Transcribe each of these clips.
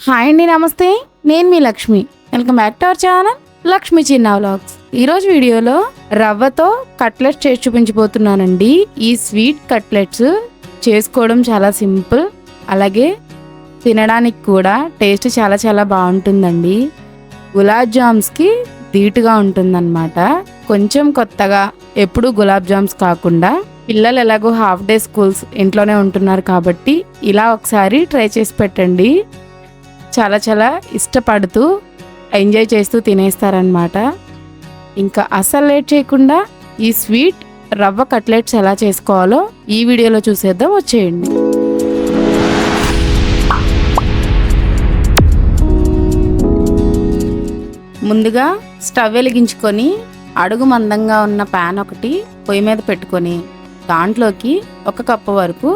Hi అండి నమస్తే. నేను మీ Lakshmi. Welcome back to our channel Lakshmi చిన్న వ్లాగ్స్. ఈరోజు వీడియోలో రవ్వతో కట్లెట్స్ చేసి చూపించబోతున్నానండి. ఈ స్వీట్ కట్లెట్స్ చేసుకోవడం చాలా సింపుల్. అలాగే తినడానికి కూడా టేస్ట్ చాలా చాలా బాగుంటుందండి. గులాబ్ జామ్స్కి ధీటుగా ఉంటుందన్నమాట. కొంచెం కొత్తగా ఎప్పుడు గులాబ్ జామ్స్ కాకుండా పిల్లలు ఎలాగో హాఫ్ డే స్కూల్స్ ఇంట్లోనే ఉంటున్నారు కాబట్టి ఇలా ఒకసారి ట్రై చేసి పెట్టండి. చాలా చాలా ఇష్టపడుతూ ఎంజాయ్ చేస్తూ తినేస్తారనమాట ఇంకా అస్సలు లేట్ చేయకుండా ఈ స్వీట్ రవ్వ కట్లెట్స్ ఎలా చేసుకోవాలో ఈ వీడియోలో చూసేద్దాం. వచ్చేయండి. ముందుగా స్టవ్ వెలిగించుకొని అడుగు మందంగా ఉన్న ప్యాన్ ఒకటి పొయ్యి మీద పెట్టుకొని దాంట్లోకి ఒక కప్పు వరకు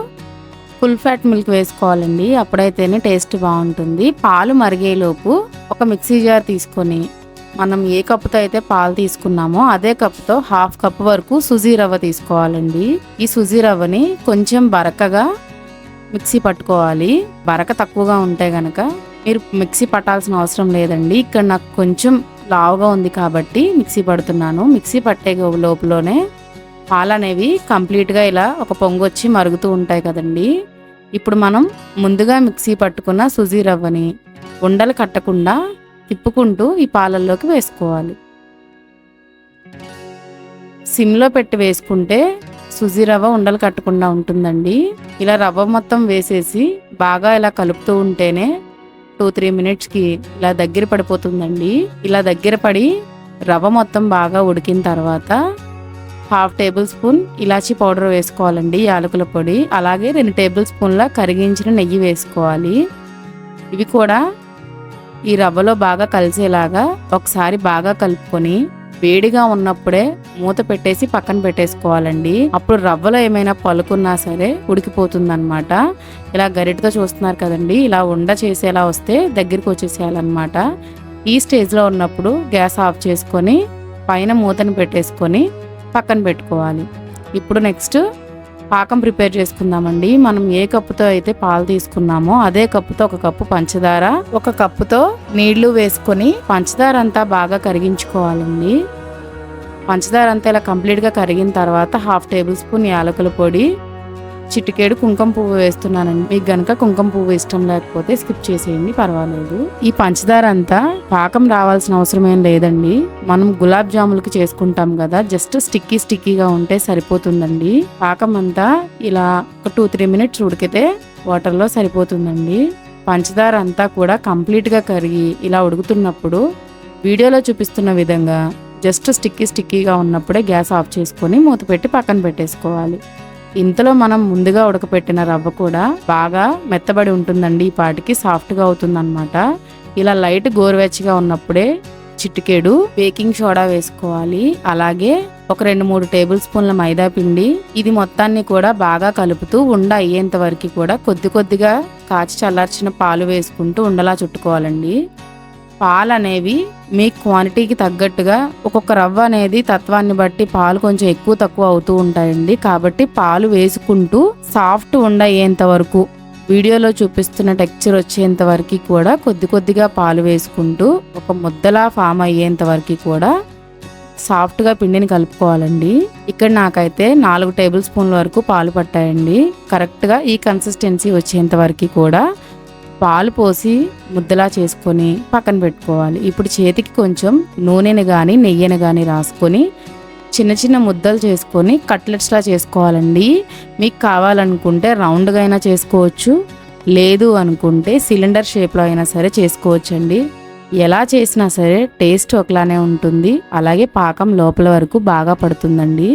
ఫుల్ ఫ్యాట్ మిల్క్ వేసుకోవాలండి. అప్పుడైతేనే టేస్ట్ బాగుంటుంది. పాలు మరిగేలోపు ఒక మిక్సీ జార్ తీసుకొని మనం ఏ కప్పుతో అయితే పాలు తీసుకున్నామో అదే కప్పుతో హాఫ్ కప్ వరకు సుజీ రవ్వ తీసుకోవాలండి. ఈ సుజీ రవ్వని కొంచెం బరకగా మిక్సీ పట్టుకోవాలి. బరక తక్కువగా ఉంటే గనక మీరు మిక్సీ పట్టాల్సిన అవసరం లేదండి. ఇక్కడ నాకు కొంచెం లావుగా ఉంది కాబట్టి మిక్సీ పడుతున్నాను. మిక్సీ పట్టే లోపలనే పాలు అనేవి కంప్లీట్గా ఇలా ఒక పొంగు వచ్చి మరుగుతూ ఉంటాయి కదండి. ఇప్పుడు మనం ముందుగా మిక్సీ పట్టుకున్న సుజీ రవ్వని ఉండలు కట్టకుండా తిప్పుకుంటూ ఈ పాలల్లోకి వేసుకోవాలి. సిమ్లో పెట్టి వేసుకుంటే సుజీ రవ్వ ఉండలు కట్టకుండా ఉంటుందండి. ఇలా రవ్వ మొత్తం వేసేసి బాగా ఇలా కలుపుతూ ఉంటేనే టూ త్రీ మినిట్స్కి ఇలా దగ్గర పడిపోతుందండి. ఇలా దగ్గర పడి రవ్వ మొత్తం బాగా ఉడికిన తర్వాత హాఫ్ టేబుల్ స్పూన్ ఇలాచి పౌడర్ వేసుకోవాలండి యాలకుల పొడి. అలాగే రెండు టేబుల్ స్పూన్ల కరిగించిన నెయ్యి వేసుకోవాలి. ఇవి కూడా ఈ రవ్వలో బాగా కలిసేలాగా ఒకసారి బాగా కలుపుకొని వేడిగా ఉన్నప్పుడే మూత పెట్టేసి పక్కన పెట్టేసుకోవాలండి. అప్పుడు రవ్వలో ఏమైనా పలుకున్నా సరే ఉడికిపోతుందన్నమాట. ఇలా గరిటతో చూస్తున్నారు కదండి ఇలా ఉండ చేసేలా వస్తే దగ్గరికి వచ్చేసేయాలన్నమాట. ఈ స్టేజ్లో ఉన్నప్పుడు గ్యాస్ ఆఫ్ చేసుకొని పైన మూతను పెట్టేసుకొని పక్కన పెట్టుకోవాలి. ఇప్పుడు నెక్స్ట్ పాకం ప్రిపేర్ చేసుకుందామండి. మనం ఏ కప్పుతో అయితే పాలు తీసుకున్నామో అదే కప్పుతో ఒక కప్పు పంచదార ఒక కప్పుతో నీళ్ళు వేసుకొని పంచదార అంతా బాగా కరిగించుకోవాలండి. పంచదార అంతా ఇలా కంప్లీట్గా కరిగిన తర్వాత హాఫ్ టేబుల్ స్పూన్ యాలకుల పొడి చిటికేడు కుంకుమ పువ్వు వేస్తున్నానండి. మీకు గనక కుంకుమ పువ్వు ఇష్టం లేకపోతే స్కిప్ చేసేయండి పర్వాలేదు. ఈ పంచదార అంతా పాకం రావాల్సిన అవసరం ఏం లేదండి. మనం గులాబ్ జాములకి చేసుకుంటాం కదా జస్ట్ స్టిక్కీ స్టిక్కీగా ఉంటే సరిపోతుందండి. పాకం అంతా ఇలా ఒక టూ త్రీ మినిట్స్ ఉడికితే వాటర్లో సరిపోతుందండి. పంచదార అంతా కూడా కంప్లీట్గా కరిగి ఇలా ఉడుకుతున్నప్పుడు వీడియోలో చూపిస్తున్న విధంగా జస్ట్ స్టిక్కీ స్టిక్కీగా ఉన్నప్పుడే గ్యాస్ ఆఫ్ చేసుకొని మూత పెట్టి పక్కన పెట్టేసుకోవాలి. ఇంతలో మనం ముందుగా ఉడకపెట్టిన రవ్వ కూడా బాగా మెత్తబడి ఉంటుందండి. ఈ పాటికి సాఫ్ట్గా అవుతుందన్నమాట. ఇలా లైట్ గోరువెచ్చగా ఉన్నప్పుడే చిటికేడు బేకింగ్ సోడా వేసుకోవాలి. అలాగే ఒక రెండు మూడు టేబుల్ స్పూన్ల మైదా పిండి. ఇది మొత్తాన్ని కూడా బాగా కలుపుతూ ఉండ అయ్యేంత వరకు కూడా కొద్ది కొద్దిగా కాచి చల్లార్చిన పాలు వేసుకుంటూ ఉండలా చుట్టుకోవాలండి. పాలు అనేవి మీ క్వాంటిటీకి తగ్గట్టుగా ఒక్కొక్క రవ్వ అనేది తత్వాన్ని బట్టి పాలు కొంచెం ఎక్కువ తక్కువ అవుతూ ఉంటాయండి. కాబట్టి పాలు వేసుకుంటూ సాఫ్ట్ ఉండయ్యేంత వరకు వీడియోలో చూపిస్తున్న టెక్చర్ వచ్చేంత వరకు కూడా కొద్ది కొద్దిగా పాలు వేసుకుంటూ ఒక ముద్దలా ఫామ్ అయ్యేంత వరకు కూడా సాఫ్ట్గా పిండిని కలుపుకోవాలండి. ఇక్కడ నాకైతే నాలుగు టేబుల్ స్పూన్ల వరకు పాలు పట్టాయండి. కరెక్ట్గా ఈ కన్సిస్టెన్సీ వచ్చేంత వరకు కూడా పాలు పోసి ముద్దలా చేసుకొని పక్కన పెట్టుకోవాలి. ఇప్పుడు చేతికి కొంచెం నూనెని కానీ నెయ్యిని కానీ రాసుకొని చిన్న చిన్న ముద్దలు చేసుకొని కట్లెట్స్లా చేసుకోవాలండి. మీకు కావాలనుకుంటే రౌండ్గా అయినా చేసుకోవచ్చు. లేదు అనుకుంటే సిలిండర్ షేప్లో అయినా సరే చేసుకోవచ్చండి. ఎలా చేసినా సరే టేస్ట్ ఒకలానే ఉంటుంది. అలాగే పాకం లోపల వరకు బాగా పడుతుందండి.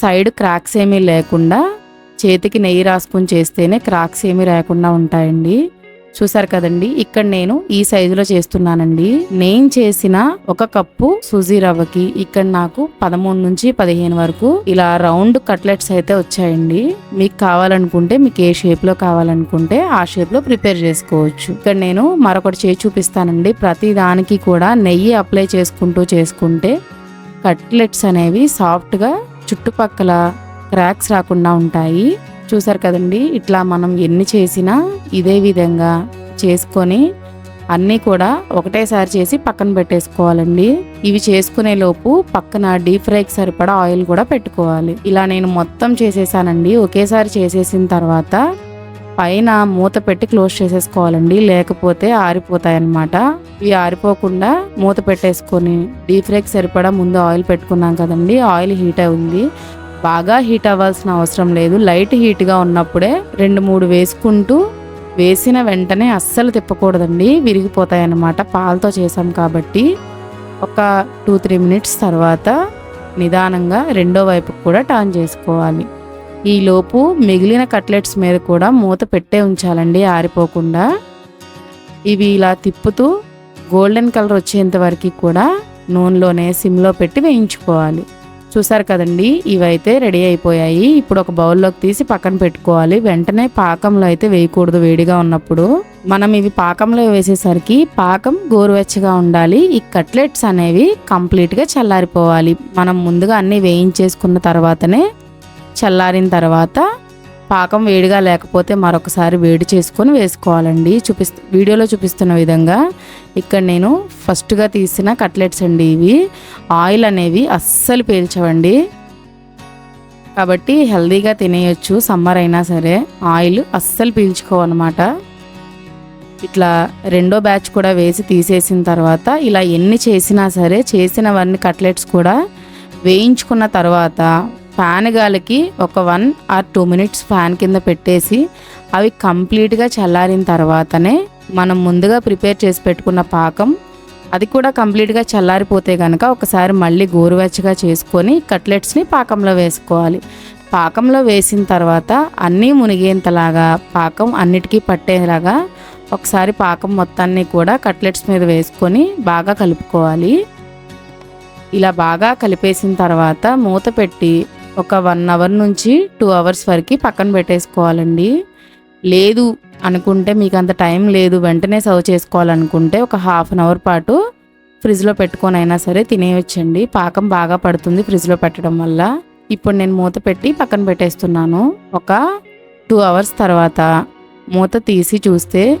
సైడ్ క్రాక్స్ ఏమీ లేకుండా చేతికి నెయ్యి రాసుకొని చేస్తేనే క్రాక్స్ ఏమీ లేకుండా ఉంటాయండి. చూసారు కదండి ఇక్కడ నేను ఈ సైజులో చేస్తున్నానండి. నేను చేసిన ఒక కప్పు సుజీ రవ్వకి ఇక్కడ నాకు పదమూడు నుంచి పదిహేను వరకు ఇలా రౌండ్ కట్లెట్స్ అయితే వచ్చాయండి. మీకు కావాలనుకుంటే మీకు ఏ షేప్లో కావాలనుకుంటే ఆ షేప్లో ప్రిపేర్ చేసుకోవచ్చు. ఇక్కడ నేను మరొకటి చేసి చూపిస్తానండి. ప్రతి దానికి కూడా నెయ్యి అప్లై చేసుకుంటూ చేసుకుంటే కట్లెట్స్ అనేవి సాఫ్ట్గా చుట్టుపక్కల క్రాక్స్ రాకుండా ఉంటాయి. చూసారు కదండి ఇట్లా మనం ఎన్ని చేసినా ఇదే విధంగా చేసుకొని అన్నీ కూడా ఒకటేసారి చేసి పక్కన పెట్టేసుకోవాలండి. ఇవి చేసుకునే లోపు పక్కన డీప్ ఫ్రైకి సరిపడా ఆయిల్ కూడా పెట్టుకోవాలి. ఇలా నేను మొత్తం చేసేసానండి. ఒకేసారి చేసేసిన తర్వాత పైన మూత పెట్టి క్లోజ్ చేసేసుకోవాలండి. లేకపోతే ఆరిపోతాయి అన్నమాట ఇవి ఆరిపోకుండా మూత పెట్టేసుకొని డీప్ ఫ్రైకి సరిపడా ముందు ఆయిల్ పెట్టుకున్నాం కదండి. ఆయిల్ హీట్ ఉంది బాగా హీట్ అవ్వాల్సిన అవసరం లేదు. లైట్ హీట్గా ఉన్నప్పుడే రెండు మూడు వేసుకుంటూ వేసిన వెంటనే అస్సలు తిప్పకూడదండి. విరిగిపోతాయి అన్నమాట పాలతో చేసాం కాబట్టి ఒక టూ త్రీ మినిట్స్ తర్వాత నిదానంగా రెండో వైపుకు కూడా టర్న్ చేసుకోవాలి. ఈ లోపు మిగిలిన కట్లెట్స్ మీద కూడా మూత పెట్టే ఉంచాలండి ఆరిపోకుండా. ఇవి ఇలా తిప్పుతూ గోల్డెన్ కలర్ వచ్చేంత వరకు కూడా నూనెలోనే సిమ్లో పెట్టి వేయించుకోవాలి. చూసారు కదండి ఇవైతే రెడీ అయిపోయాయి. ఇప్పుడు ఒక బౌల్లోకి తీసి పక్కన పెట్టుకోవాలి. వెంటనే పాకంలో అయితే వేయకూడదు వేడిగా ఉన్నప్పుడు. మనం ఇవి పాకంలో వేసేసరికి పాకం గోరువెచ్చగా ఉండాలి. ఈ కట్లెట్స్ అనేవి కంప్లీట్గా చల్లారిపోవాలి. మనం ముందుగా అన్నీ వేయించేసుకున్న తర్వాతనే చల్లారిన తర్వాత పాకం వేడిగా లేకపోతే మరొకసారి వేడి చేసుకొని వేసుకోవాలండి. చూపిస్తు వీడియోలో చూపిస్తున్న విధంగా ఇక్కడ నేను ఫస్ట్గా తీసిన కట్లెట్స్ అండి ఇవి. ఆయిల్ అనేవి అస్సలు పీల్చవండి. కాబట్టి హెల్దీగా తినేయచ్చు సమ్మర్ అయినా సరే. ఆయిల్ అస్సలు పీల్చుకోవన్నమాట. ఇట్లా రెండో బ్యాచ్ కూడా వేసి తీసేసిన తర్వాత ఇలా ఎన్ని చేసినా సరే చేసినవన్నీ కట్లెట్స్ కూడా వేయించుకున్న తర్వాత ఫ్యాన్ గాలికి ఒక one or two minutes fan కింద పెట్టేసి అవి కంప్లీట్గా చల్లారిన తర్వాతనే మనం ముందుగా ప్రిపేర్ చేసి పెట్టుకున్న పాకం అది కూడా కంప్లీట్గా చల్లారిపోతే కనుక ఒకసారి మళ్ళీ గోరువెచ్చగా చేసుకొని కట్లెట్స్ని పాకంలో వేసుకోవాలి. పాకంలో వేసిన తర్వాత అన్నీ మునిగేంతలాగా పాకం అన్నిటికీ పట్టేలాగా ఒకసారి పాకం మొత్తాన్ని కూడా కట్లెట్స్ మీద వేసుకొని బాగా కలుపుకోవాలి. ఇలా బాగా కలిపేసిన తర్వాత మూత పెట్టి ఒక వన్ అవర్ నుంచి టూ అవర్స్ వరకు పక్కన పెట్టేసుకోవాలండి. లేదు అనుకుంటే మీకు అంత టైం లేదు వెంటనే సర్వ్ చేసుకోవాలనుకుంటే ఒక హాఫ్ అన్ అవర్ పాటు ఫ్రిడ్జ్లో పెట్టుకొని అయినా సరే తినేయొచ్చండి. పాకం బాగా పడుతుంది ఫ్రిడ్జ్లో పెట్టడం వల్ల. ఇప్పుడు నేను మూత పెట్టి పక్కన పెట్టేస్తున్నాను. ఒక టూ అవర్స్ తర్వాత మూత తీసి చూస్తే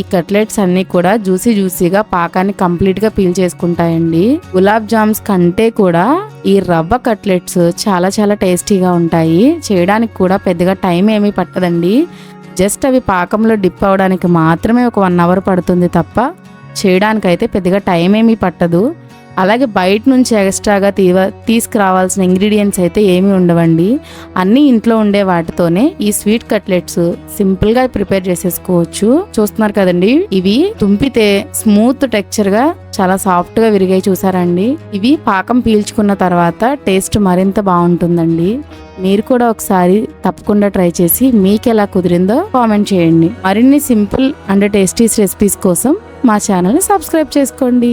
ఈ కట్లెట్స్ అన్నీ కూడా జ్యూసీ జ్యూసీగా పాకాన్ని కంప్లీట్గా పీల్ చేసుకుంటాయండి. గులాబ్ జామ్స్ కంటే కూడా ఈ రవ్వ కట్లెట్స్ చాలా చాలా టేస్టీగా ఉంటాయి. చేయడానికి కూడా పెద్దగా టైం ఏమీ పట్టదండి. జస్ట్ అవి పాకంలో డిప్ అవ్వడానికి మాత్రమే ఒక వన్ అవర్ పడుతుంది తప్ప చేయడానికైతే పెద్దగా టైం ఏమీ పట్టదు. అలాగే బయట నుంచి ఎక్స్ట్రాగా తీవ తీసుకురావాల్సిన ఇంగ్రీడియంట్స్ అయితే ఏమీ ఉండవండి. అన్నీ ఇంట్లో ఉండే వాటితోనే ఈ స్వీట్ కట్లెట్స్ సింపుల్గా ప్రిపేర్ చేసేసుకోవచ్చు. చూస్తున్నారు కదండి ఇవి తుంపితే స్మూత్ టెక్చర్గా చాలా సాఫ్ట్గా విరిగాయి చూసారండి. ఇవి పాకం పీల్చుకున్న తర్వాత టేస్ట్ మరింత బాగుంటుందండి. మీరు కూడా ఒకసారి తప్పకుండా ట్రై చేసి మీకు ఎలా కుదిరిందో కామెంట్ చేయండి. మరిన్ని సింపుల్ అండ్ టేస్టీస్ రెసిపీస్ కోసం మా ఛానల్ని సబ్స్క్రైబ్ చేసుకోండి.